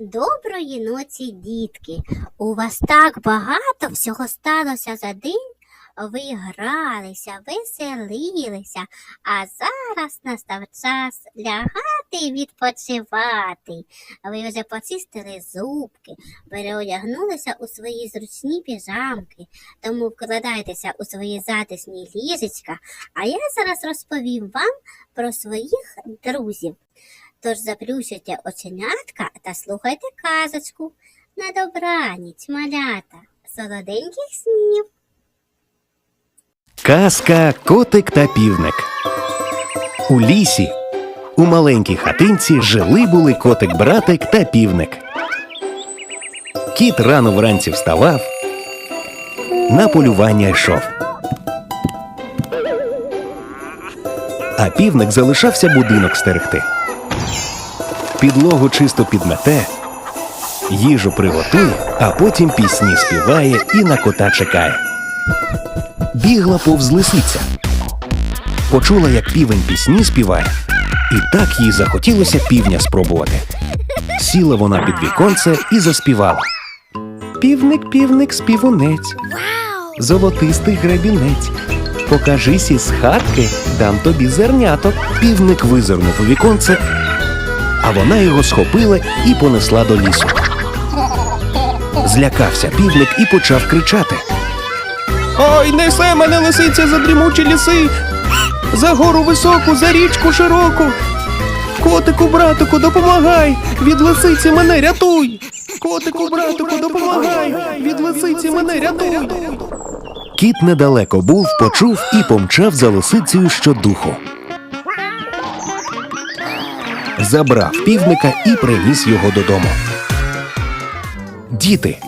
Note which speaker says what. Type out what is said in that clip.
Speaker 1: Доброї ночі, дітки. У вас так багато всього сталося за день. Ви гралися, веселилися, а зараз настав час лягати і відпочивати. Ви вже почистили зубки, переодягнулися у свої зручні піжамки, тому вкладайтеся у свої затишні ліжечка, а я зараз розповім вам про своїх друзів. Тож заплющуйте оченятка та слухайте казочку. На добраніч, малята, солоденьких снів.
Speaker 2: Казка Котик та півник. У лісі у маленькій хатинці жили були котик братик та півник. Кіт рано вранці вставав, на полювання йшов. А півник залишався будинок стерегти. Підлогу чисто підмете, їжу приготує, а потім пісні співає і на кота чекає бігла повз лисиця. Почула, як півень пісні співає, і так їй захотілося півня спробувати. Сіла вона під віконце і заспівала. Півник, півник, співунець, золотистий гребінець. Покажись із хатки, дам тобі зерняток. Півник визирнув у віконце, а вона його схопила і понесла до лісу. Злякався півник і почав кричати. Ой, несе мене лисиця за дрімучі ліси, за гору високу, за річку широку. Котику, братику, допомагай! Від лисиці мене рятуй! Котику, братику, допомагай! Від лисиці мене рятуй! Кіт недалеко був, почув і помчав за лисицею щодуху. Забрав півника і приніс його додому. Діти,